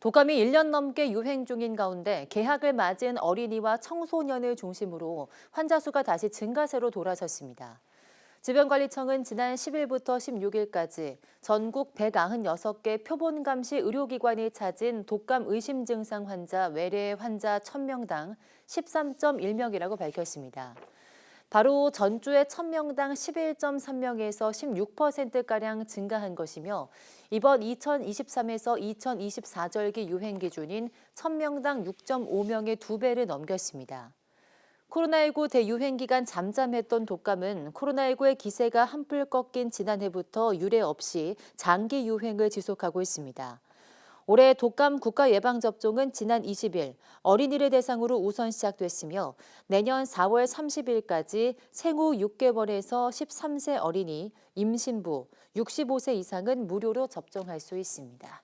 독감이 1년 넘게 유행 중인 가운데 개학을 맞은 어린이와 청소년을 중심으로 환자 수가 다시 증가세로 돌아섰습니다. 질병관리청은 지난 10일부터 16일까지 전국 196개 표본감시 의료기관이 찾은 독감 의심 증상 환자 외래 환자 1000명당 13.1명이라고 밝혔습니다. 바로 전주의 1000명당 11.3명에서 16%가량 증가한 것이며 이번 2023에서 2024절기 유행 기준인 1000명당 6.5명의 두 배를 넘겼습니다. 코로나19 대유행 기간 잠잠했던 독감은 코로나19의 기세가 한풀 꺾인 지난해부터 유례 없이 장기 유행을 지속하고 있습니다. 올해 독감 국가 예방 접종은 지난 20일 어린이를 대상으로 우선 시작됐으며 내년 4월 30일까지 생후 6개월에서 13세 어린이, 임신부, 65세 이상은 무료로 접종할 수 있습니다.